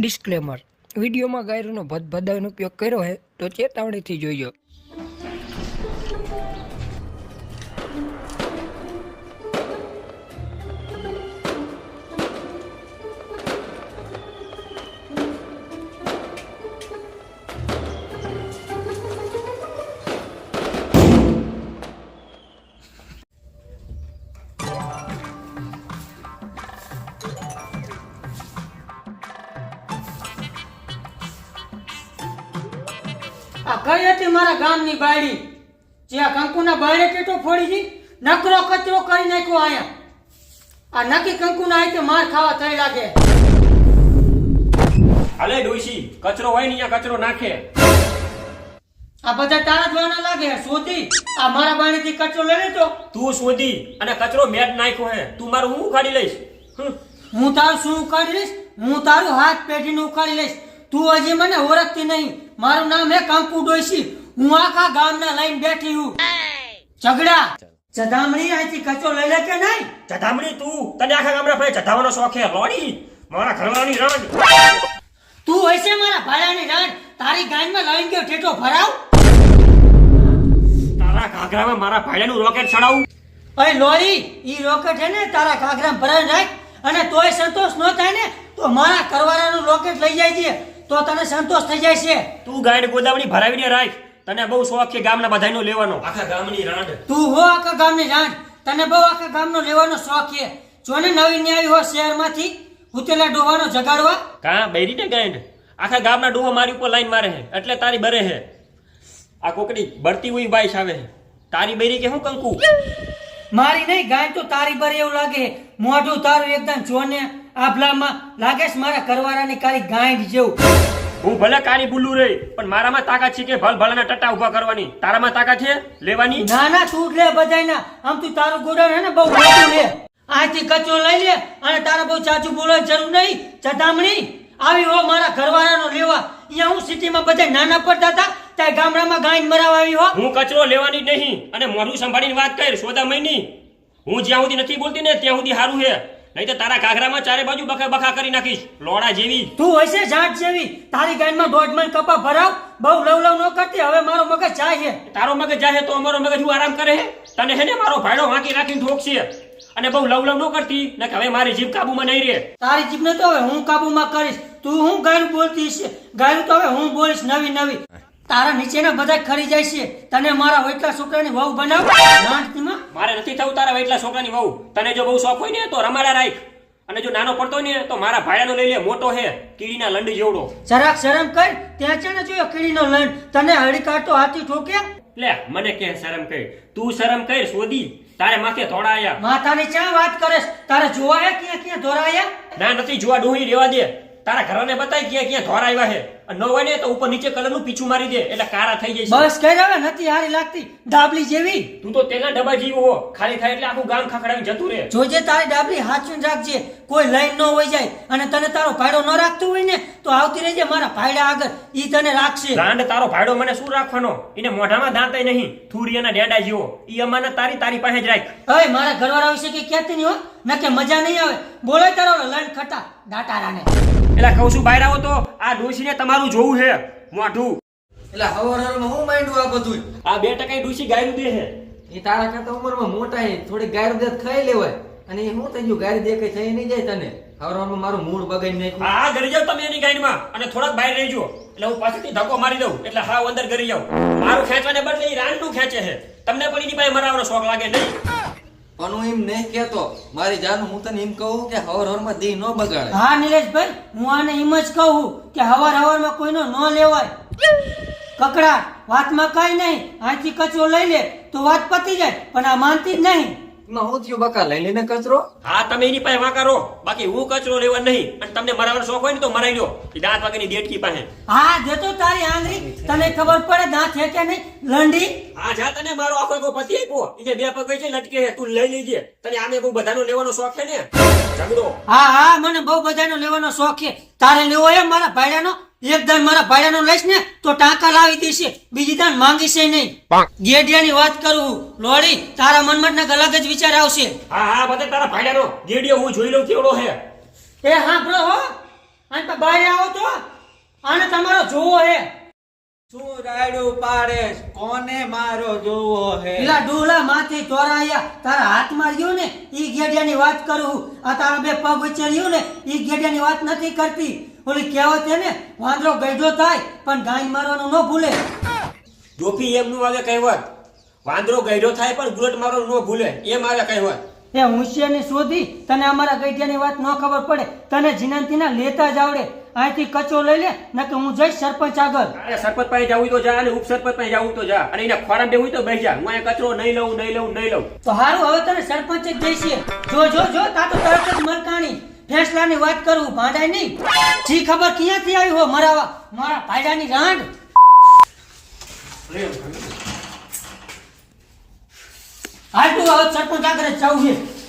Disclaimer વિડીયોમાં ગાયરોનો ભદભદાનો ઉપયોગ કર્યો હોય તો ચેતવણીથી જોઈજો. આ કઈ હતી મારા ગામની બાયડી. જે આ કંકુના બાયડે ટેટો ફોડી દી નકરો કચરો કરી નાખ્યો અહીંયા. આ નકી કંકુના આઈ માર ખાવા થઈ લાગે. હાલે ડોશી કચરો હોય ને અહીંયા કચરો નાખે. આ બધા તારા જોવાના વાના લાગે શોધી. આ મારા બાયડેથી કચરો લઈ લેતો તું શોધી અને કચરો મેટ નાખ્યો હે. તું મારું હું ઉખાડી લઈશ. હું તારું શું ઉખાડી લઈશ? હું તારું હાથ પેઢીનું ઉખાડી લઈશ. તું હજી મને ઓળખતી નહીં. મારું નામ હે કંકુ ડોશી. હું આખા ગામના લઈને બેઠી હું ઝઘડા ચધામણી આથી કચો લઈ લે કે નહીં? ચધામણી તું. તને આખા ગામના ભાઈ ચધાવાનો શોખ હે? લોડી મારા ઘરવાળાની રાંડ તું હશે મારા ભાડાની રાણ. તારી ગાયમાં લઈને ગયો ઠેઠો ભરાવ. તારા ઘાઘરામાં મારા ભાઈડાનું રોકેટ ચડાવું. અરે લોરી ઈ રોકેટ હે ને તારા ઘાઘરામાં ભરાઈ રાખ. અને તોય સંતોષ ન થાય ને તો મારા કરવારાનું રોકેટ લઈ જાય છે. તો તને સંતોષ થઈ જાય છે. તું ગાયને ગોદાવણી ભરાવીને રાખ. તને બહુ શોખ છે ગામના બધાનો લેવાનો. આખા ગામની રાંડ. તું હો આખા ગામની રાંડ. તને બહુ આખા ગામનો લેવાનો શોખ છે. જોને નવી ન્યાય હો શહેરમાંથી ઉતેલા ડોવાનો જગાડવા. કા? બૈરીને ગાયન? આખા ગામના ડોહો મારી ઉપર લાઈન મારે હે એટલે તારી બરે હે આ કોકડી બળતી હોય વાઈશ આવે તારી બૈરી કે હું કંકુ? મારી નહીં ગાય તો તારી પર એવું લાગે. મોઢું તારું એકદમ જોને આભલામાં લાગે છે મારા કરવારાની કાળી ગાય જેવું. હું ભલે કાળી બુલ્લું રે પણ મારામાં તાકાત છે કે ભલ ભલાના ટટા ઊભા કરવાની. તારામાં તાકાત છે લેવાની? ના ના તું લે લે બધાયના. આમ તું તારું ગોડાઉન હે ને બહુ મોટું લે. આથી કચરો લઈ લે અને તારા બહુ ચાચું બોલવાની જરૂર નહીં. ચટામણી આવી હો મારા ઘરવાળાનો લેવા. અહીંયા હું સિટીમાં બધા નાના પડતા હતા ત્યાં ગામડામાં ગાય મરાવા આવી હો. હું કચરો લેવાની જ નહીં અને મોઢું સંભાળીને વાત કર સોદા મહિની હું જ્યાં સુધી નથી બોલતી ને ત્યાં સુધી સારું છે નહીં તો તારા ઘાઘરામાં ચારે બાજુ બખા બખા કરી નાખીશ લોડા જેવી. તું હશે જાટ જેવી. તારી ગાયમાં દોઢ મણ કપા ભરાવ બહુ લવ લવ ન કરતી હવે મારો મગજ જાય છે. તારો મગજ જાહે તો અમારો મગજ હું આરામ કરે હે તને હે ને મારો ભાડો વાંકી રાખીને ઠોકશે. અને બહુ લવ લવ ન કરતી ને હવે મારી જીભ કાબુમાં નહીં રહે. તારી જીભને તો હવે હું કાબુમાં કરીશ. તું હું ગાયું બોલતી છે ગાયું તો હવે હું બોલીશ નવી નવી. તારા નીચેના બધા ખરી જાય છે. તને મારા વૈટલા છોકરાની વહુ બનાવ. નાનકીમાં. મારે નથી થવું તારા વૈટલા છોકરાની વહુ. તને જો બહુ શોખ હોય ને તો રમાડા રાખ અને જો નાનો પડતો ને તો મારા ભાયાનો લઈ લે મોટો હે. કીડીના લંડી જેવડો. જરાક શરમ કર. ત્યાં છે ને જોયો કીડીનો લંડ. તને હળી કાઢતો હાથી ઠોકે? લે મને કે શરમ કર. તું શરમ કર સોદી. તારે માથે આયા. માથાની ચા વાત કરે તારે જોવાયા ક્યાં ક્યાં ધોરાયા ના નથી જોવા. ડોહી રેવા દે. તારા ઘરને બતાવી ક્યાં ક્યાં ઘર આવ્યા અને ન હોય ને તો ઉપર નીચે કલરનું પીછું મારી દે એટલે કારા થઈ જાય બસ કઈ હવે નથી હારી લાગતી. ડાબલી જેવી. તું તો તેના ડબ્બા જેવો હો. ખાલી થાય એટલે આખું ગામ ખખડાવી જતું રહે. જોજે તારી ડાબલી હાચું રાખજે. કોઈ લાઈન ન હોય જાય. અને તને તારો ભાડો ન રાખતો હોય ને તો આવતી રહેજે મારા ભાડા આગળ. ઈ તને રાખશે. ગાંડ તારો ભાઈડો મને શું રાખવાનો? એને મોઢામાં દાંતય નહીં. થુરિયાના ડેડા જેવો. ઈ અમાને તારી તારી પાસે જ રાખ. અય મારા ઘરવાળા વિશે કે કહેતી નહીં હો. નકે મજા નહીં આવે. બોલે તારો લાઈન ખટા દાટારાને એટલે કહું છું બહાર આવો તો આ ડોશીને તમારું જોવું છે. મોઢું એટલે હવારમાં હું માંડ્યું આ બધું? આ બે ટકા ડૂસી ગાયરું દે છે. એ તારા કરતા ઉંમરમાં મોટા છે. થોડી ગાયર દે ખાઈ લેવાય. અને એ હું થઈ ગયું? ગાય દે કઈ થઈ નહીં જાય તને. હવારમાં મારું મૂળ બગાડી નાખ્યું. હા હા જાવ તમે એની ગાયમાં અને થોડાક બહાર રહેજો. એટલે હું પાછળથી ધક્કો મારી દઉં. એટલે હા અંદર ઘરી જાવ મારું ખેંચવાને બદલે એ રાંડનું ખેંચે છે. તમને પણ એની પાસે મરાવવાનો શોખ લાગે નહીં. હું એમ નહીં કેતો મારી જાન હું તને એમ કહું કે હવાર હવારમાં દી ન બગાડે. હા, નિલેશભાઈ, હું આને એમ જ કહું કે હવાર હવારમાં કોઈનો ન લેવાય. કકડા વાતમાં કઈ નહીં. આથી કચરો લઈ લે તો વાત પતી જાય, પણ આ માનતી જ નહીં. એમાં હું લઈ લઈને કચરો? હા તમે એની પાસે વાંકારો બાકી હું કચરો લેવા નહીં. અને તમને મરાવવાનો શોખ હોય ને તો મરાઈ લો એ દાંત વાગેની દેડકી પાસે. હા દેતો તારી આંગળી. તને ખબર પડે દાંત છે કે નહીં? લંડી? હા જા તને મારો આખો આખો પતિ આપ્યો. એ જે બે પગ છે લટકે છે. તું લઈ લેજે. તને આમે બહુ બધાનો લેવાનો શોખ છે ને? હા હા મને બહુ બધાનો લેવાનો શોખ છે. તારે લેવો એમ મારા ભાઈડાનો? એક દાન મારા ભાડાનો લઈશ ને તો ટાંકા લાવી દેશે બીજી દાન માંગીશ નહીં. ગેડિયાની વાત કરું લોડી તારા મનમાં ને અલગ જ વિચાર આવશે. હા હા બધે તારા ભાડાનો ગેડિયો હું જોઈ લઉં કેવડો હે. એ હા બ્રો હો. અને તો બહાર આવો તો. આને તમારો જોવો હે. શું રાયડું પાડે કોને મારો જોવો હે? પેલા ડોલા માથી ચોરાયા તારા હાથમાં રહ્યું ને ઈ ગેડિયાની વાત કરું આ તારા બે પગ વચ્ચે રહ્યું ને ઈ ગેડિયાની વાત નથી કરતી. ઓલી કહેવત છે ને વાંદરો ગઈઢો થાય પણ ગાય મારવાનું ન ભૂલે. ડોફી એમનું આવે કહેવત. વાંદરો ગયડો થાય પણ ગુલટ મારવાનું ન ભૂલે. એ મારે કહેવત. એ હોશિયારની શોધી તને અમારા ગઈઢિયાની વાત ન ખબર પડે તને જીનાંતીના લેતા જ આવડે. અહીંથી કચો લઈ લે નકે હું જઈશ સરપંચ આગળ. અરે સરપંચ પાસે જવું તો જા અને ઉપસરપંચ પાસે જવું તો જા. અને એના ખોરાક દેવું તો બેસી જા. હું અહીંયા કચરો નહીં લઉં નહીં લઉં નહીં લઉં. તો સારું હવે તને સરપંચ જ જઈશે જો જો જો તા તો તરત જ મલકાણી. ફેસલાની વાત કરું, ભાંડાય નહીં. જી ખબર ક્યાંથી આવી હો મારા મારા ભાઈડાની રાંડ? તું હવે સરપંચ આગળ જવું છે.